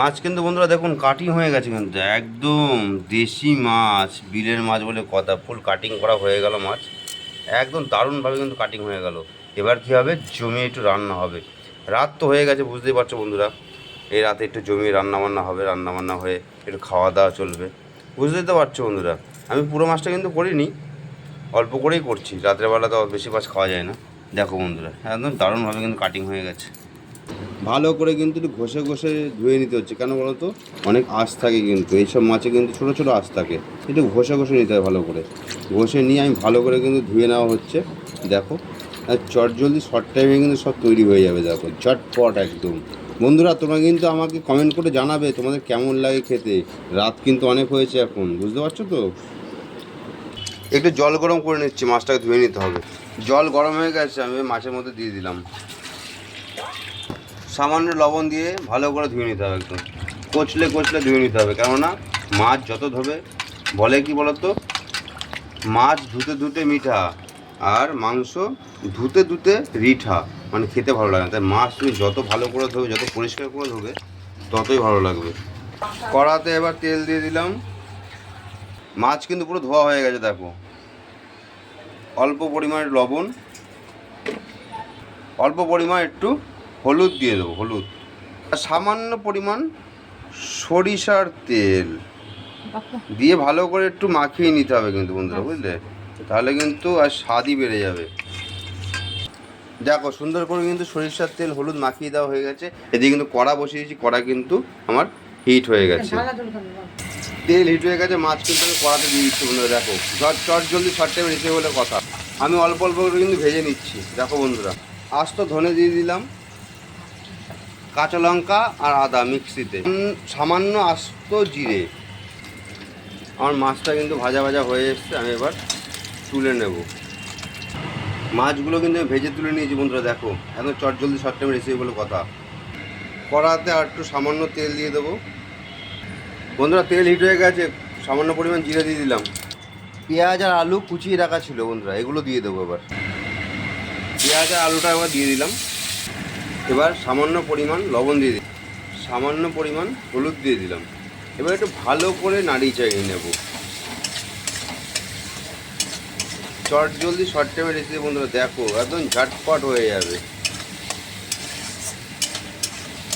মাছ কিন্তু বন্ধুরা দেখুন কাটিং হয়ে গেছে কিন্তু, একদম দেশি মাছ, বিলের মাছ বলে কথা ফুল কাটিং করা হয়ে গেল মাছ। একদম দারুণভাবে কিন্তু কাটিং হয়ে গেল। এবার কি হবে? জমিয়ে একটু রান্না হবে। রাত তো হয়ে গেছে, বুঝতেই পারছ বন্ধুরা। এই রাতে একটু জমিয়ে রান্না বান্না হবে রান্না বান্না হয়ে একটু খাওয়া দাওয়া চলবে। বুঝতেই তো পারছ বন্ধুরা। আমি পুরো মাছটা কিন্তু করিনি, অল্প করেই করছি। রাত্রেবেলা তো বেশি মাছ খাওয়া যায় না। দেখো বন্ধুরা, একদম দারুণভাবে কিন্তু কাটিং হয়ে গেছে। ভালো করে কিন্তু একটু ঘষে ঘষে ধুয়ে নিতে হচ্ছে। কেন বলো তো? অনেক আঁশ থাকে কিন্তু, এইসব মাছে কিন্তু ছোটো ছোটো আঁশ থাকে। একটু ঘষে ঘষে নিতে হয় ভালো করে। ঘষে নিয়ে আমি ভালো করে কিন্তু ধুয়ে নেওয়া হচ্ছে। দেখো চট জলদি শর্ট টাইমে কিন্তু সব তৈরি হয়ে যাবে দেখো, ঝটপট একদম। বন্ধুরা, তোমরা কিন্তু আমাকে কমেন্ট করে জানাবে তোমাদের কেমন লাগে খেতে। রাত কিন্তু অনেক হয়েছে এখন, বুঝতে পারছ তো? একটু জল গরম করে নিচ্ছি, মাছটাকে ধুয়ে নিতে হবে। জল গরম হয়ে গেছে, আমি মাছের মধ্যে দিয়ে দিলাম। সামান্য লবণ দিয়ে ভালো করে ধুয়ে নিতে হবে একদম। কচলে কচলে ধুয়ে নিতে হবে, কেননা মাছ যত ধোবে, বলে কি বলতো? মাছ ধুতে ধুতে মিঠা আর মাংস ধুতে ধুতে রিঠা মানে খেতে ভালো লাগে তাই মাছ তুমি যত ভালো করে ধোবে, যত পরিষ্কার করে ধোবে, ততই ভালো লাগবে। কড়াতে এবার তেল দিয়ে দিলাম। মাছ কিন্তু পুরো ধোয়া হয়ে গেছে, দেখো। অল্প পরিমাণে লবণ, অল্প পরিমাণ একটু হলুদ দিয়ে দেবো হলুদ। আর সামান্য পরিমাণ সরিষার তেল। দিয়ে ভালো করে একটু মাখিয়ে নিতে হবে কিন্তু বন্ধুরা বুঝলে? তাহলে কিন্তু আর স্বাদই বেড়ে যাবে। দেখো সুন্দর করে কিন্তু সরিষার তেল হলুদ মাখিয়ে দেওয়া হয়ে গেছে। এদিকে কিন্তু কড়া বসিয়েছি কড়া কিন্তু আমার হিট হয়ে গেছে। তেল হিট হয়ে গেছে মাছ কিন্তু আমি কড়াতে দিয়ে দিচ্ছি বন্ধুরা দেখো। চট চট জলদি শর্ট টাইম রেসে বলে কথা। আমি অল্প অল্প করে কিন্তু ভেজে নিচ্ছি। দেখো বন্ধুরা আস্ত ধনে দিয়ে দিলাম। কাঁচা লঙ্কা আর আদা মিক্সিতে। সামান্য আস্ত জিরে। আমার মাছটা কিন্তু ভাজা ভাজা হয়ে এসছে, আমি এবার তুলে নেব। মাছগুলো কিন্তু আমি ভেজে তুলে নিয়েছি বন্ধুরা, দেখো। এত চট জলদি শর্ট টাইমে রেসিপি বলে কথা। কড়াতে আর একটু সামান্য তেল দিয়ে দেবো। বন্ধুরা, তেল হিট হয়ে গেছে, সামান্য পরিমাণ জিরে দিয়ে দিলাম। পেঁয়াজ আর আলু কুচিয়ে রাখা ছিল বন্ধুরা, এগুলো দিয়ে দেবো এবার। পেঁয়াজ আর আলুটা এবার দিয়ে দিলাম। এবার সামান্য পরিমাণ লবণ দিয়ে দিই সামান্য পরিমাণ হলুদ দিয়ে দিলাম। এবার একটু ভালো করে নাড়িয়ে চাড়িয়ে নেব। চট জলদি শর্ট টাইমে রেসিপি বন্ধুরা, দেখো, একদম ঝটপট হয়ে যাবে।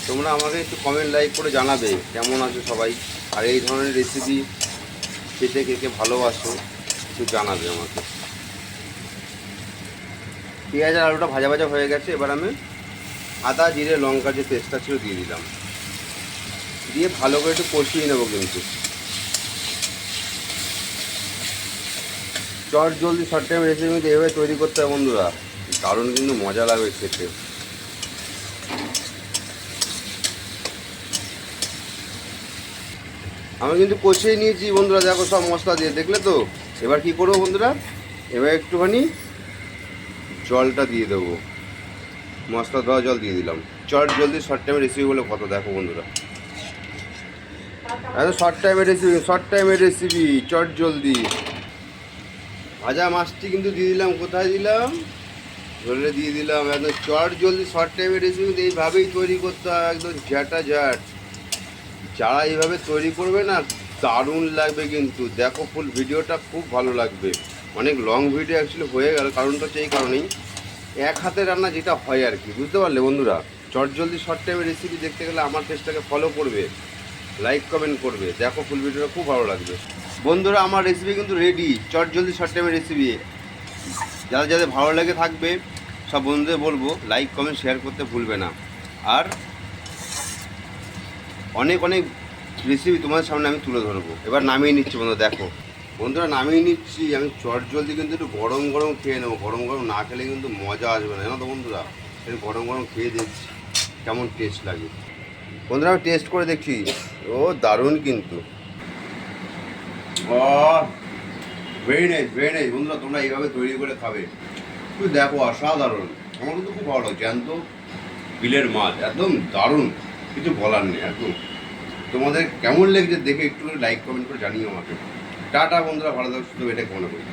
তোমরা আমাকে একটু কমেন্ট লাইক করে জানাবে, কেমন আছো সবাই? আর এই ধরনের রেসিপি খেতে কে ভালোবাসো, একটু জানাবে আমাকে। পেঁয়াজ আর আলুটা ভাজা ভাজা হয়ে গেছে, এবার আমি আদা, জিরে, লঙ্কা যে পেস্টটা ছিল দিয়ে দিলাম। দিয়ে ভালো করে একটু কষিয়ে নেব কিন্তু। চট জলদি শর্ট টাইম রেসিপি এভাবে তৈরি করতে হবে বন্ধুরা। দারুণ কিন্তু মজা লাগবে খেতে। আমি কিন্তু কষিয়ে নিয়েছি বন্ধুরা, দেখো সব মশলা দিয়ে। দেখলে তো? এবার কি করব বন্ধুরা? এবার একটুখানি জলটা দিয়ে দেবো। মশলা দেওয়া জল দিয়ে দিলাম। চট জলদি শর্ট টাইমের রেসিপি বলে কত দেখো বন্ধুরা। এত শর্ট টাইমের রেসিপি শর্ট টাইমের রেসিপি চট জলদি। ভাজা মাছটি কিন্তু দিয়ে দিলাম, কোথায় দিলাম? ঝোলে দিয়ে দিলাম, একদম চট জলদি শর্ট টাইমের রেসিপি কিন্তু এইভাবেই তৈরি করতে হয়, একদম ঝ্যাটা ঝ্যাট যারা এইভাবে তৈরি করবে না, দারুণ লাগবে কিন্তু। দেখো ফুল ভিডিওটা খুব ভালো লাগবে। অনেক লং ভিডিও অ্যাকচুয়ালি হয়ে গেল, কারণটা এই কারণেই। এক হাতে রান্না যেটা হয় আর কি, বুঝতে পারলে বন্ধুরা? চট জলদি শর্ট টাইমের রেসিপি দেখতে গেলে আমার পেজটাকে ফলো করবে লাইক কমেন্ট করবে। দেখো ফুল ভিডিওটা খুব ভালো লাগবে। বন্ধুরা, আমার রেসিপি কিন্তু রেডি চট জলদি শর্ট টাইমের রেসিপি যাদের যাদের ভালো লাগে থাকবে, সব বন্ধুদের বলব লাইক কমেন্ট শেয়ার করতে ভুলবে না। আর অনেক অনেক রেসিপি তোমাদের সামনে আমি তুলে ধরবো। এবার নামিয়ে নিচ্ছি বন্ধু দেখো। বন্ধুরা, নামিয়ে নিচ্ছি। আমি চট জলদি কিন্তু একটু গরম গরম খেয়ে নেব। গরম গরম না খেলে কিন্তু মজা আসবে না। জানো তো বন্ধুরা একটু গরম গরম খেয়ে দেখছি কেমন টেস্ট লাগে। বন্ধুরা, আমি টেস্ট করে দেখছি। ও, দারুণ কিন্তু। বন্ধুরা, তোমরা এইভাবে তৈরি করে খাবে। তুই দেখো, অসাধারণ। আমার কিন্তু খুব ভালো লাগছে জ্যান্ত বিলের মাছ, একদম দারুণ। কিছু বলার নেই, একদম। তোমাদের কেমন লেগেছে দেখে একটু লাইক কমেন্ট করে জানিও আমাকে। টাটা বন্ধুরা ভালো থাকো শুধু এটা মনে করি